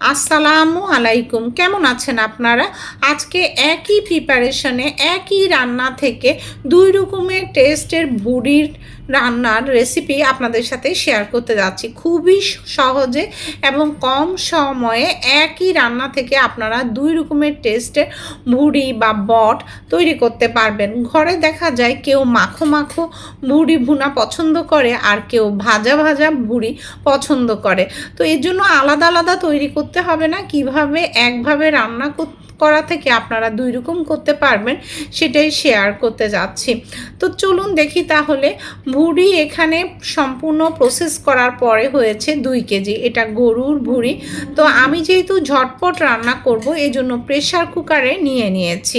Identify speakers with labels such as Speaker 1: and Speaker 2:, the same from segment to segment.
Speaker 1: আসসালামু আলাইকুম। কেমন আছেন আপনারা? আজকে একই প্রিপারেশনে একই রান্না থেকে দুই রকমের টেস্টের বুড়ির রান্নার রেসিপি আপনাদের সাথে শেয়ার করতে যাচ্ছি। খুবই সহজে এবং কম সময়ে একই রান্না থেকে আপনারা দুই রকমের টেস্টের ভুড়ি বা বট তৈরি করতে পারবেন। ঘরে দেখা যায় কেউ মাখো মাখো ভুড়ি ভুনা পছন্দ করে আর কেউ ভাজা ভাজা ভুড়ি পছন্দ করে। তো এর জন্য আলাদা আলাদা তৈরি করতে হবে না, কীভাবে একভাবে রান্না কর- করা থেকে আপনারা দুই রকম করতে পারবেন সেটাই শেয়ার করতে যাচ্ছি। তো চলুন দেখি তাহলে ভুড়ি এখানে সম্পূর্ণ প্রসেস করার পরে হয়েছে দুই কেজি। এটা গরুর ভুড়ি। তো আমি যেহেতু ঝটপট রান্না করব এই জন্য প্রেশার কুকারে নিয়ে নিয়েছি।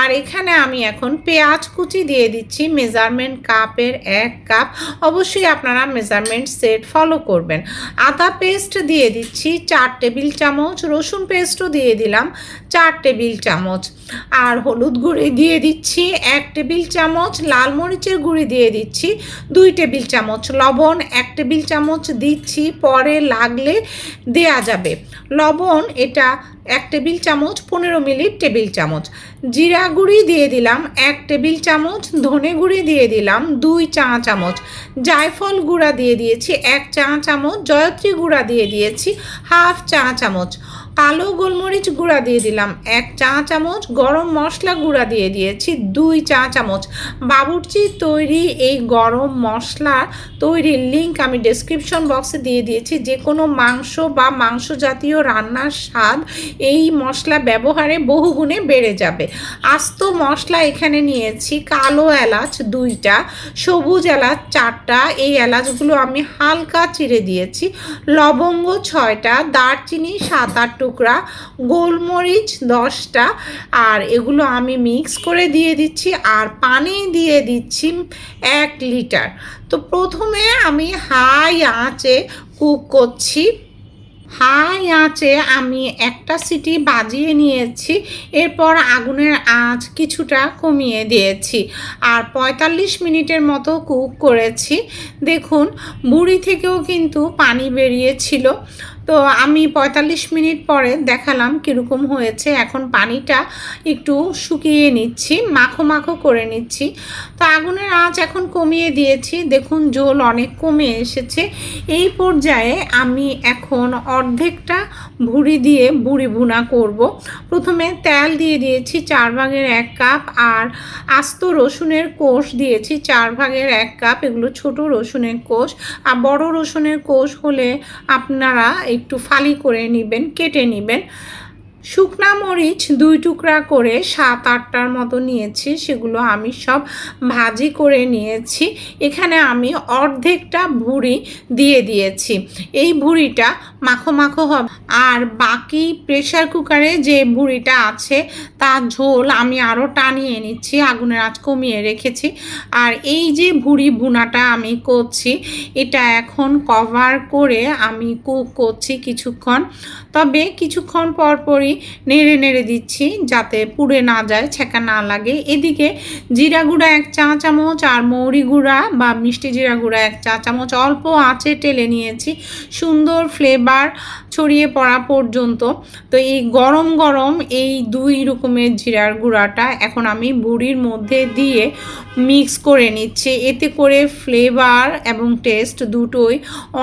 Speaker 1: আর এখানে আমি এখন পেঁয়াজ কুচি দিয়ে দিচ্ছি। মেজারমেন্ট কাপের এক কাপ অবশ্যই আপনারা মেজারমেন্ট সেট ফলো করবেন। আদা পেস্ট দিয়ে দিচ্ছি চার টেবিল চামচ। রসুন পেস্টও দিয়ে দিলাম চার টেবিল চামচ। আর হলুদ গুঁড়ি দিয়ে দিচ্ছি এক টেবিল চামচ। লাল মরিচের গুঁড়ি দিয়ে দিচ্ছি দুই টেবিল চামচ লবণ, এক টেবিল চামচ দিচ্ছি, পরে লাগলে দেয়া যাবে। লবণ, এটা এক টেবিল চামচ, পনেরো মিলি টেবিল চামচ। জিরা গুঁড়ি দিয়ে দিলাম, এক টেবিল চামচ। ধনে গুঁড়ি দিয়ে দিলাম, দুই চা চামচ। জায়ফল গুঁড়া দিয়ে দিয়েছি, এক চা চামচ। জয়ত্রী গুঁড়া দিয়ে দিয়েছি, হাফ চা চামচ। কালো গোলমরিচ গুঁড়া দিয়ে দিলাম। এক চা চামচ গরম মশলা গুঁড়া দিয়ে দিয়েছি, দুই চা চামচ। বাবুর্চি তৈরি এই গরম মশলা তৈরির লিঙ্ক আমি ডেসক্রিপশন বক্সে দিয়ে দিয়েছি। যে কোনো মাংস বা মাংস জাতীয় রান্নার স্বাদ এই মশলা ব্যবহারে বহুগুণে বেড়ে যাবে। আস্ত মশলা এখানে নিয়েছি, কালো এলাচ দুইটা, সবুজ এলাচ চারটা, এই এলাচগুলো আমি হালকা চিড়ে দিয়েছি। লবঙ্গ ছয়টা, দারচিনি সাত আট টুকরা, গোলমরিচ দশটা, আর এগুলো আমি মিক্স করে দিয়ে দিচ্ছি আর পানি দিয়ে দিচ্ছি এক লিটার। তো প্রথমে আমি হাই আঁচে কুক করছি। হাই আঁচে আমি একটা সিটি বাজিয়ে নিয়েছি, এরপর আগুনের আঁচ কিছুটা কমিয়ে দিয়েছি আর পঁয়তাল্লিশ মিনিটের মতো কুক করেছি। দেখুন, বুড়ি থেকেও কিন্তু পানি বেরিয়েছিল। তো আমি পঁয়তাল্লিশ মিনিট পরে দেখালাম কীরকম হয়েছে। এখন পানিটা একটু শুকিয়ে নিচ্ছি, মাখো মাখো করে নিচ্ছি। তো আগুনের আঁচ এখন কমিয়ে দিয়েছি। দেখুন, জল অনেক কমে এসেছে। এই পর্যায়ে আমি এখন অর্ধেকটা ভুড়ি দিয়ে বুড়ি ভুনা করব। প্রথমে তেল দিয়ে দিয়েছি চার ভাগের এক কাপ আর আস্ত রসুনের কোষ দিয়েছি চার ভাগের এক কাপ। এগুলো ছোট রসুনের কোষ। আর বড় রসুনের কোষ হলে আপনারা একটু ফালি করে নেবেন কেটে নেবেন। শুকনা মরিচ দুই টুকরা করে সাত আটটার মতো নিয়েছি, সেগুলো আমি সব ভাজি করে নিয়েছি। এখানে আমি অর্ধেকটা ভুড়ি দিয়ে দিয়েছি। এই ভুড়িটা মাখো মাখো হবে। আর বাকি প্রেশার কুকারে যে ভুড়িটা আছে, তার ঝোল আমি আরও টানিয়ে নিচ্ছি, আগুনের আঁচ কমিয়ে রেখেছি। আর এই যে ভুড়ি ভুনাটা আমি করছি, এটা এখন কভার করে আমি কুক করছি কিছুক্ষণ। তবে কিছুক্ষণ পর পরই নেড়ে নেড়ে দিচ্ছি যাতে পুড়ে না যায় ছেঁকা না লাগে। এদিকে জিরা গুঁড়া এক চা চামচ আর মৌরি গুঁড়া বা মিষ্টি জিরা গুঁড়া এক চা চামচ অল্প আঁচে টেলে নিয়েছি। সুন্দর ফ্লেভার ছড়িয়ে পড়া পর্যন্ত। তো এই গরম গরম এই দুই রকমের জিরার গুঁড়াটা এখন আমি বুড়ির মধ্যে দিয়ে মিক্স করে নিচ্ছি। এতে করে ফ্লেভার এবং টেস্ট দুটোই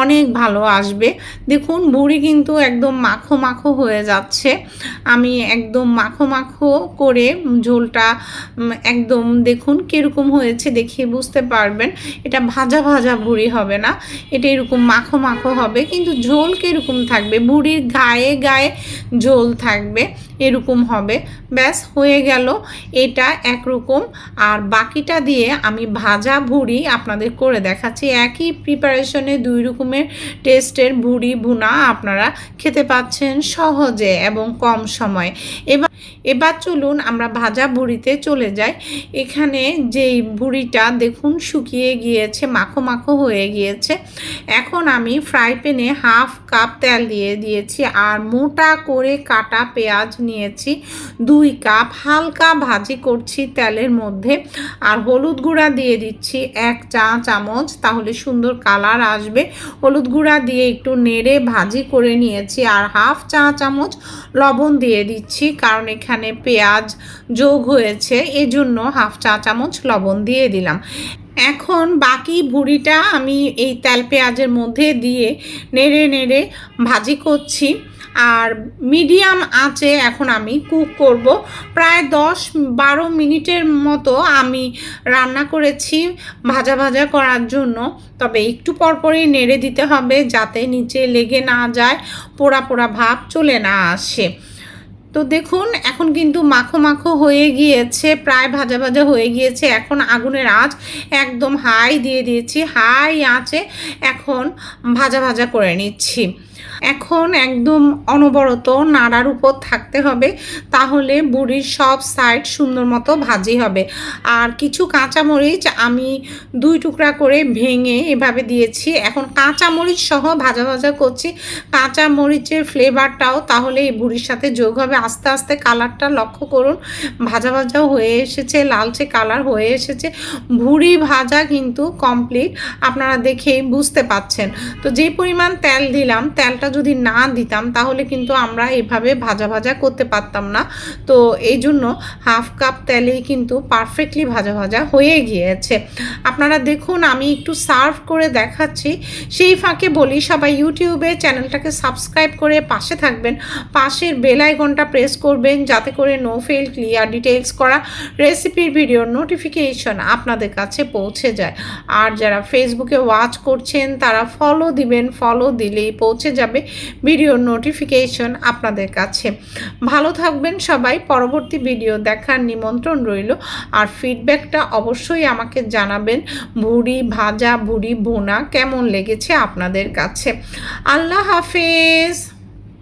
Speaker 1: অনেক ভালো আসবে। দেখুন, বুড়ি কিন্তু একদম মাখো মাখো হয়ে যাচ্ছে। আমি একদম মাখো মাখো করে ঝোলটা একদম দেখুন কীরকম হয়েছে দেখিয়ে বুঝতে পারবেন। এটা ভাজা ভাজা বুড়ি হবে না। এটা এরকম মাখো মাখো হবে। কিন্তু ঝোল কীরকম থাকবে বুড়ির গায়ে গায়ে ঝোল থাকবে। এরকম হবে। ব্যাস, হয়ে গেল। এটা একরকম। আর বাকিটা দিয়ে আমি ভাজা ভুড়ি আপনাদের করে দেখাচ্ছি। একই প্রিপারেশনে দুই রকমের টেস্টের ভুড়ি ভুনা আপনারা খেতে পাচ্ছেন সহজে এবং কম সময়ে। এবার এবার চলুন আমরা ভাজা বুড়িতে চলে যাই। এখানে যেই বুড়িটা দেখুন শুকিয়ে গিয়েছে, মাখো মাখো হয়ে গিয়েছে। এখন আমি ফ্রাই প্যানে হাফ কাপ তেল দিয়ে দিয়েছি। আর মোটা করে কাটা পেঁয়াজ নিয়েছি। দুই কাপ হালকা ভাজি করছি তেলের মধ্যে। আর হলুদ গুঁড়া দিয়ে দিচ্ছি এক চা চামচ, তাহলে সুন্দর কালার আসবে। হলুদ গুঁড়া দিয়ে একটু নেড়ে ভাজি করে নিয়েছি। আর হাফ চা চামচ লবণ দিয়ে দিচ্ছি, কারণ এখানে পেঁয়াজ যোগ হয়েছে, এজন্য হাফ চা চামচ লবণ দিয়ে দিলাম। এখন বাকি ভুড়িটা আমি এই তেল পেঁয়াজের মধ্যে দিয়ে নেড়ে নেড়ে ভাজি করছি। আর মিডিয়াম আঁচে এখন আমি কুক করব। প্রায় দশ বারো মিনিটের মতো আমি রান্না করেছি ভাজা ভাজা করার জন্য। তবে একটু পরপরই নেড়ে দিতে হবে যাতে নিচে লেগে না যায়, পোড়া পোড়া ভাব চলে না আসে। তো দেখুন, এখন কিন্তু মাখো মাখো হয়ে গিয়েছে, প্রায় ভাজা ভাজা হয়ে গিয়েছে। এখন আগুনের আঁচ একদম হাই দিয়ে দিয়েছি, হাই আঁচে এখন ভাজা ভাজা করে নিচ্ছি। এখন একদম অনবরত নাড়ার উপর থাকতে হবে, তাহলে বুড়ির সব সাইড সুন্দর মতো ভাজি হবে। আর কিছু কাঁচামরিচ আমি দুই টুকরা করে ভেঙে এভাবে দিয়েছি। এখন কাঁচামরিচ সহ ভাজা ভাজা করছি, কাঁচামরিচের ফ্লেভারটাও তাহলে এই বুড়ির সাথে যোগ হবে। আস্তে আস্তে কালারটা লক্ষ্য করুন। ভাজা ভাজা হয়ে এসেছে, লালচে কালার হয়ে এসেছে। ভুড়ি ভাজা কিন্তু কমপ্লিট আপনারা দেখেই বুঝতে পাচ্ছেন। তো যে পরিমাণ তেল দিলাম, তেলটা যদি না দিতাম তাহলে কিন্তু আমরা এভাবে ভাজা ভাজা করতে পারতাম না। তো এই জন্য হাফ কাপ তেলেই কিন্তু পারফেক্টলি ভাজা ভাজা হয়ে গিয়েছে। আপনারা দেখুন, আমি একটু সার্ভ করে দেখাচ্ছি। সেই ফাঁকে বলি, সবাই ইউটিউবে চ্যানেলটাকে সাবস্ক্রাইব করে পাশে থাকবেন। পাশের বেল আইকনটা প্রেস করবেন যাতে করে নো ফেল ক্লিয়ার ডিটেলস করা রেসিপির ভিডিওর নোটিফিকেশন আপনাদের কাছে পৌঁছে যায়। আর যারা ফেসবুকে ওয়াচ করছেন, তারা ফলো দিবেন ফলো দিলেই পৌঁছে যাবে ভিডিওর নোটিফিকেশন আপনাদের কাছে। ভালো থাকবেন সবাই, পরবর্তী ভিডিও দেখার নিমন্ত্রণ রইল। আর ফিডব্যাকটা অবশ্যই আমাকে জানাবেন, ভুড়ি ভাজা, ভুড়ি বোনা কেমন লেগেছে আপনাদের কাছে। আল্লাহ হাফেজ!